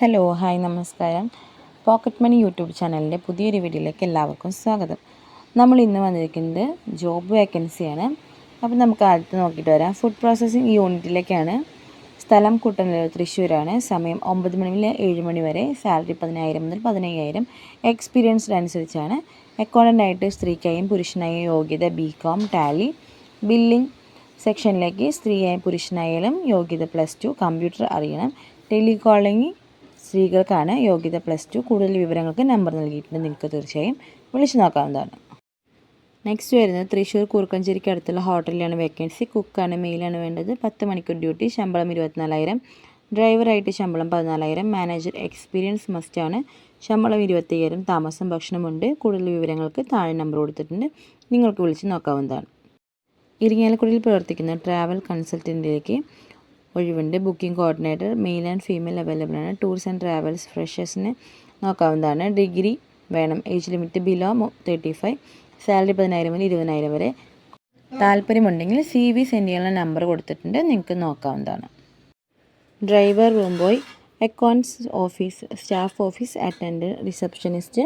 Hello hi നമസ്കാരം. Pocket money YouTube ചാനലിന്റെ പുതിയൊരു വീഡിയോയിലേക്ക് എല്ലാവർക്കും സ്വാഗതം. നമ്മൾ ഇന്ന് വന്നിരിക്കുന്നത് ജോബ് വേക്കൻസിയാണ് അപ്പോൾ നമുക്ക് അടുത്ത് നോക്കിയിട്ട് വരാം. ഫുഡ് പ്രോസസ്സിംഗ് യൂണിറ്റിലേക്കാണ്. സ്ഥലം കുട്ടനല്ലൂർ തൃശ്ശൂരാണ്. സമയം ഒമ്പത് മണി മുതൽ ഏഴ് മണി വരെ. സാലറി പതിനായിരം മുതൽ പതിനയ്യായിരം. എക്സ്പീരിയൻസ്ഡ് അനുസരിച്ചാണ്. അക്കൗണ്ടന്റായിട്ട് സ്ത്രീക്കായും പുരുഷനായും യോഗ്യത ബി കോം ടാലി ബില്ലിംഗ് സെക്ഷനിലേക്ക് സ്ത്രീയായും പുരുഷനായാലും യോഗ്യത പ്ലസ് ടു കമ്പ്യൂട്ടർ അറിയണം. ടെലികോളിംഗ് സ്ത്രീകൾക്കാണ് യോഗ്യത പ്ലസ് ടു കൂടുതൽ വിവരങ്ങൾക്ക് നമ്പർ നൽകിയിട്ടുണ്ട്. നിങ്ങൾക്ക് തീർച്ചയായും വിളിച്ചു നോക്കാവുന്നതാണ്. നെക്സ്റ്റ് വരുന്നത് തൃശ്ശൂർ കൂർക്കഞ്ചേരിക്ക് അടുത്തുള്ള ഹോട്ടലിലാണ് വേക്കൻസി കുക്കാണ് മെയിലാണ് വേണ്ടത്. പത്ത് മണിക്കൂർ ഡ്യൂട്ടി ശമ്പളം ഇരുപത്തിനാലായിരം. ഡ്രൈവറായിട്ട് ശമ്പളം പതിനാലായിരം. മാനേജർ എക്സ്പീരിയൻസ് മസ്റ്റാണ് ശമ്പളം ഇരുപത്തയ്യായിരം. താമസം ഭക്ഷണമുണ്ട് കൂടുതൽ വിവരങ്ങൾക്ക് താഴെ നമ്പർ കൊടുത്തിട്ടുണ്ട്. നിങ്ങൾക്ക് വിളിച്ച് നോക്കാവുന്നതാണ്. ഇരിങ്ങാലക്കുടിയിൽ പ്രവർത്തിക്കുന്ന ട്രാവൽ കൺസൾട്ടന്റിലേക്ക് ഒഴിവുണ്ട്. Booking coordinator male and female available ആണ്. ടൂർസ് ആൻഡ് ട്രാവൽസ് ഫ്രഷേഴ്സിന് നോക്കാവുന്നതാണ്. ഡിഗ്രി വേണം. Age limit below thirty five. Salary പതിനായിരം മുതൽ ഇരുപതിനായിരം വരെ. താല്പര്യമുണ്ടെങ്കിൽ സി വി സെൻഡ് ചെയ്യാനുള്ള നമ്പർ കൊടുത്തിട്ടുണ്ട്. നിങ്ങൾക്ക് നോക്കാവുന്നതാണ്. Driver room boy accounts office staff office attendant receptionist.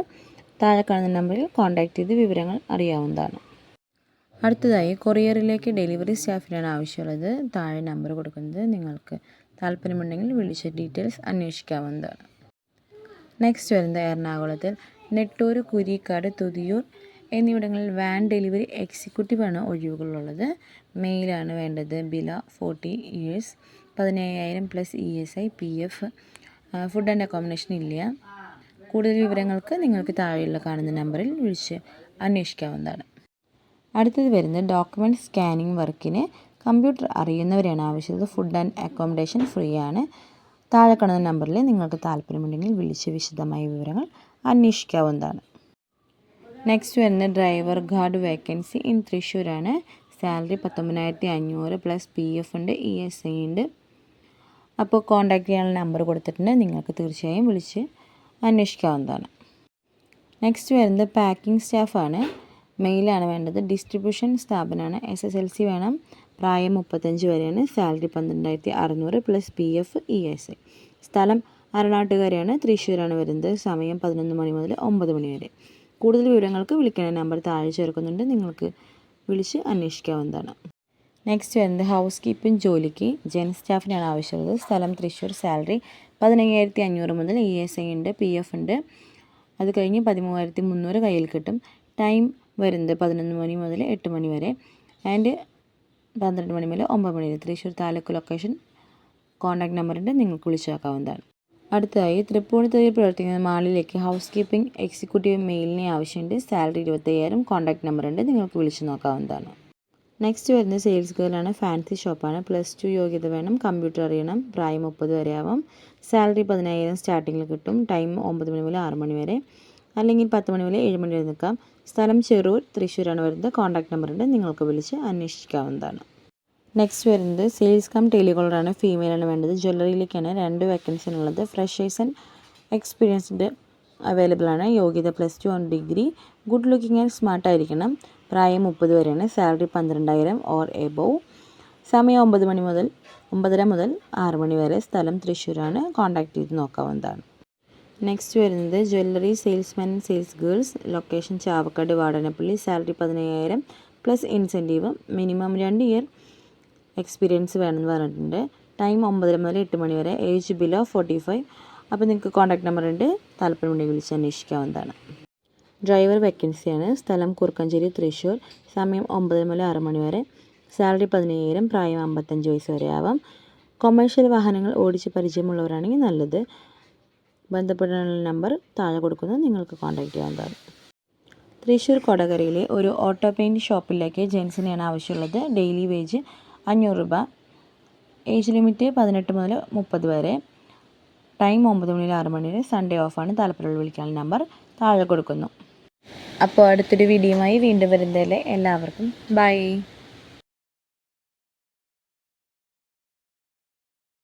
താഴെ കാണുന്ന നമ്പറിൽ കോൺടാക്റ്റ് ചെയ്ത് വിവരങ്ങൾ അറിയാവുന്നതാണ്. അടുത്തതായി കൊറിയറിലേക്ക് ഡെലിവറി സ്റ്റാഫിനാണ് ആവശ്യമുള്ളത്. താഴെ നമ്പർ കൊടുക്കുന്നത് നിങ്ങൾക്ക് താല്പര്യമുണ്ടെങ്കിൽ വിളിച്ച് ഡീറ്റെയിൽസ് അന്വേഷിക്കാവുന്നതാണ്. നെക്സ്റ്റ് വരുന്നത് എറണാകുളത്തിൽ നെട്ടൂർ കുരിക്കാട് തുതിയൂർ എന്നിവിടങ്ങളിൽ വാൻ ഡെലിവറി എക്സിക്യൂട്ടീവാണ് ഒഴിവുകളുള്ളത്. മെയിലാണ് വേണ്ടത് ബില ഫോർട്ടി ഇയേഴ്സ് പതിനയ്യായിരം plus E S I P F food and accommodation ഇല്ല. കൂടുതൽ വിവരങ്ങൾക്ക് നിങ്ങൾക്ക് താഴെയുള്ള കാണുന്ന നമ്പറിൽ വിളിച്ച് അന്വേഷിക്കാവുന്നതാണ്. അടുത്തത് വരുന്നത് ഡോക്യുമെന്റ് സ്കാനിങ് വർക്കിന് കമ്പ്യൂട്ടർ അറിയുന്നവരെയാണ് ആവശ്യമുള്ളത്. ഫുഡ് ആൻഡ് അക്കോമഡേഷൻ ഫ്രീ ആണ്. താഴെ കാണുന്ന നമ്പറിൽ നിങ്ങൾക്ക് താല്പര്യമുണ്ടെങ്കിൽ വിളിച്ച് വിശദമായ വിവരങ്ങൾ അന്വേഷിക്കാവുന്നതാണ്. നെക്സ്റ്റ് വരുന്നത് ഡ്രൈവർ ഗാർഡ് വേക്കൻസി ഇൻ തൃശ്ശൂരാണ് സാലറി പത്തൊമ്പതിനായിരത്തി അഞ്ഞൂറ് പ്ലസ് പി എഫ് ഉണ്ട് ഇ എസ് ഐ ഉണ്ട്. അപ്പോൾ കോൺടാക്റ്റ് ചെയ്യാനുള്ള നമ്പർ കൊടുത്തിട്ടുണ്ട്. നിങ്ങൾക്ക് തീർച്ചയായും വിളിച്ച് അന്വേഷിക്കാവുന്നതാണ്. നെക്സ്റ്റ് വരുന്നത് പാക്കിംഗ് സ്റ്റാഫാണ് മെയിലാണ് വേണ്ടത്. ഡിസ്ട്രിബ്യൂഷൻ സ്ഥാപനമാണ്. എസ് എസ് എൽ സി വേണം. പ്രായം മുപ്പത്തഞ്ച് വരെയാണ്. സാലറി പന്ത്രണ്ടായിരത്തി അറുന്നൂറ് plus P F E S I. സ്ഥലം അരണാട്ടുകാരെയാണ്. തൃശ്ശൂരാണ് വരുന്നത്. സമയം പതിനൊന്ന് മണി മുതൽ ഒമ്പത് മണി വരെ. കൂടുതൽ വിവരങ്ങൾക്ക് വിളിക്കേണ്ട നമ്പർ താഴെ ചേർക്കുന്നുണ്ട്. നിങ്ങൾക്ക് വിളിച്ച് അന്വേഷിക്കാവുന്നതാണ്. നെക്സ്റ്റ് വരുന്നത് ഹൗസ് കീപ്പിംഗ് ജോലിക്ക്. ജെൻ സ്റ്റാഫിനാണ് ആവശ്യമുള്ളത്. സ്ഥലം തൃശ്ശൂർ. സാലറി പതിനയ്യായിരത്തി അഞ്ഞൂറ് മുതൽ ഇ എസ് ഐ ഉണ്ട്. പി എഫ് ഉണ്ട്. അത് കഴിഞ്ഞ് പതിമൂവായിരത്തി മുന്നൂറ് കയ്യിൽ കിട്ടും. ടൈം വരുന്നത് പതിനൊന്ന് മണി മുതൽ എട്ട് മണി വരെ. ആൻഡ് പന്ത്രണ്ട് മണി മുതൽ ഒമ്പത് മണി വരെ. തൃശ്ശൂർ താലൂക്ക് ലൊക്കേഷൻ കോൺടാക്ട് നമ്പറുണ്ട് നിങ്ങൾക്ക് വിളിച്ചേക്കാവുന്നതാണ് അടുത്തതായി തൃപ്പൂണിത്തുറയിൽ പ്രവർത്തിക്കുന്ന മാളിലേക്ക് ഹൗസ് കീപ്പിംഗ് എക്സിക്യൂട്ടീവ് മെയിലിനെ ആവശ്യമുണ്ട്. സാലറി ഇരുപത്തയ്യായിരം കോൺടാക്ട് നമ്പറുണ്ട് നിങ്ങൾക്ക് വിളിച്ചു നോക്കാവുന്നതാണ്. നെക്സ്റ്റ് വരുന്നത് സെയിൽസ് ഗേളാണ് ഫാൻസി ഷോപ്പാണ് പ്ലസ് ടു യോഗ്യത വേണം. കമ്പ്യൂട്ടർ അറിയണം. പ്രായം മുപ്പത് വരെ ആവാം. സാലറി പതിനായിരം സ്റ്റാർട്ടിങ്ങിൽ കിട്ടും. ടൈം ഒമ്പത് മണി മുതൽ ആറ് മണി വരെ. അല്ലെങ്കിൽ പത്ത് മണി മുതൽ ഏഴ് മണി വരെ നിൽക്കാം. സ്ഥലം ചെറൂർ തൃശ്ശൂരാണ് വരുന്നത്. കോൺടാക്ട് നമ്പറുണ്ട് നിങ്ങൾക്ക് വിളിച്ച് അന്വേഷിക്കാവുന്നതാണ്. നെക്സ്റ്റ് വരുന്നത് സെയിൽസ് കം ടെലികോളറാണ് ഫീമെയിലാണ് വേണ്ടത്. ജ്വല്ലറിയിലേക്കാണ് രണ്ട് വേക്കൻസി ഉള്ളത്. ഫ്രഷേഴ്സ് ആൻഡ് എക്സ്പീരിയൻസ്ഡ് അവൈലബിൾ ആണ്. യോഗ്യത plus two on degree good looking and smart ആയിരിക്കണം. പ്രായം മുപ്പത് വരെയാണ്. സാലറി പന്ത്രണ്ടായിരം ഓർ എബോവ് സമയം ഒമ്പത് മണി മുതൽ ഒമ്പതര മുതൽ ആറ് മണി വരെ സ്ഥലം തൃശ്ശൂരാണ്. കോൺടാക്ട് ചെയ്ത് നോക്കാവുന്നതാണ്. നെക്സ്റ്റ് വരുന്നത് jewellery salesman sales girls location Chavakkad Vadanappally salary പതിനയ്യായിരം പ്ലസ് ഇൻസെന്റീവ് മിനിമം രണ്ട് ഇയർ എക്സ്പീരിയൻസ് വേണമെന്ന് പറഞ്ഞിട്ടുണ്ട്. ടൈം ഒമ്പതര മുതൽ എട്ട് മണി വരെ ഏജ് ബിലോ ഫോർട്ടി ഫൈവ് അപ്പോൾ നിങ്ങൾക്ക് കോൺടാക്ട് നമ്പർ ഉണ്ട്. താല്പര്യമുണ്ടെങ്കിൽ വിളിച്ച് അന്വേഷിക്കാവുന്നതാണ്. ഡ്രൈവർ വേക്കൻസിയാണ് സ്ഥലം കുറുക്കഞ്ചേരി തൃശ്ശൂർ. സമയം ഒമ്പത് മുതൽ ആറ് മണി വരെ. സാലറി പതിനയ്യായിരം പ്രായം അമ്പത്തഞ്ച് വയസ്സ് വരെ ആവാം കൊമേഴ്ഷ്യൽ വാഹനങ്ങൾ ഓടിച്ച് പരിചയമുള്ളവരാണെങ്കിൽ നല്ലത്. ബന്ധപ്പെടാനുള്ള നമ്പർ താഴെ കൊടുക്കുന്നത് നിങ്ങൾക്ക് കോൺടാക്റ്റ് ചെയ്യാവുന്നതാണ്. തൃശ്ശൂർ കൊടകരയിലെ ഒരു ഓട്ടോ പെയിന്റ് ഷോപ്പിലേക്ക് ജെൻസിനെയാണ് ആവശ്യമുള്ളത്. ഡെയിലി വേജ് അഞ്ഞൂറ് രൂപ. ഏജ് ലിമിറ്റ് പതിനെട്ട് മുതൽ മുപ്പത് വരെ. ടൈം ഒമ്പത് മണി ആറ് മണി വരെ. സൺഡേ ഓഫാണ് താല്പര്യമുള്ള വിളിക്കാനുള്ള നമ്പർ താഴെ കൊടുക്കുന്നു. അപ്പോൾ അടുത്തൊരു വീഡിയോയുമായി വീണ്ടും വരുന്നതല്ലേ എല്ലാവർക്കും ബൈ